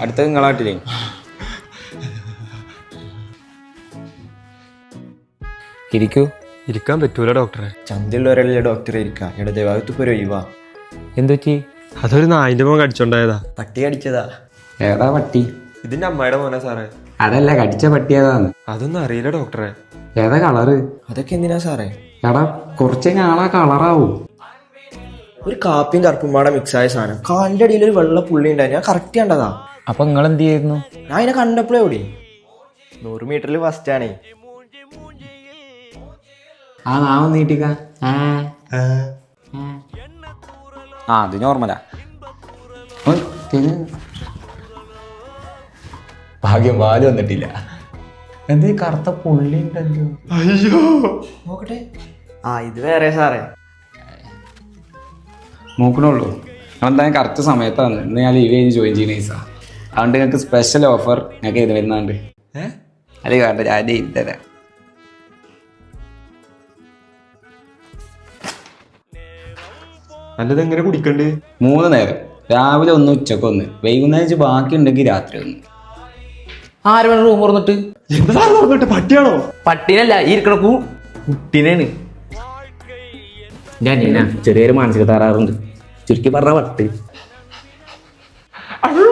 അടുത്ത നിങ്ങളാട്ടില്ലേ? ഇരിക്കൂ. ഇരിക്കാൻ പറ്റൂല ഡോക്ടറെ. ചന്തയുള്ളവരല്ലേ ഡോക്ടറെ ഇരിക്കാം? ഇവിടെ ദേവാഗത്ത് ഒരു ഇവാ എന്തൊക്കെ അതൊരു നായിന്റെ മോൻ കടിച്ചോണ്ടായതാ. പട്ടി കടിച്ചതാ. ഏതാ പട്ടി? ഇതിന്റെ അമ്മയുടെ മോനെ സാറേ. അതല്ല കടിച്ച പട്ടി ഏതാന്ന്? അതൊന്നും അറിയില്ല ഡോക്ടറെ. ഏതാ കളറ്? അതൊക്കെ എന്തിനാ സാറേ? എടാ കുറച്ച് നാളാ കളറാവും. ഒരു കാപ്പിയും കറുപ്പും പാടെ മിക്സ് ആയ സാധനം. കാലിന്റെ അടിയിൽ ഒരു വെള്ള പുള്ളി ഉണ്ടായി ഞാൻ കറക്റ്റ് കണ്ടതാ. അപ്പൊ നിങ്ങൾ എന്ത് ചെയ്യുന്നു ഞാൻ അതിനെ കണ്ടപ്പോഴേ ഓടി. നൂറ് മീറ്ററിൽ ഫസ്റ്റ് ആണേ. ആ നാമം നീട്ടിക്ക. ആ. അത് നോർമലാ ഭാഗ്യം വാൽ വന്നിട്ടില്ല. എന്ത് ഈ കറുത്ത പുള്ളി ഉണ്ടല്ലോ. അയ്യോ. നോക്കട്ടെ. ആ ഇത് വേറെ സാറേ. നോക്കണുള്ളൂ. എന്തായാലും കറക്റ്റ് സമയത്താണ്. ഇന്ന് ഞാൻ ലീവ് കഴിഞ്ഞ് ജോയിൻ ചെയ്യുന്ന ഈസ അതുകൊണ്ട് നിങ്ങൾക്ക് സ്പെഷ്യൽ ഓഫർ ഞങ്ങൾക്ക് ഇത് വരുന്നുണ്ട് അല്ലേ വേണ്ട ഞാൻ തരാം. നല്ലത് എങ്ങനെ കുടിക്കണ്ട്? മൂന്ന് നേരം. രാവിലെ ഒന്ന് ഉച്ചയ്ക്ക് ഒന്ന്. വൈകുന്നേരം ബാക്കി ഉണ്ടെങ്കിൽ രാത്രി ഒന്ന്. ആര് വേണം റൂം തുറന്നിട്ട്? എന്താ പട്ടിയാണോ? പട്ടിനല്ല ഈ ഇരിക്കണ കുട്ടിനാണ് ഞാൻ ചെറിയൊരു മാനസിക തകരാറുണ്ട്. ചുരുക്കി പറഞ്ഞ പട്ടി അയ്യോ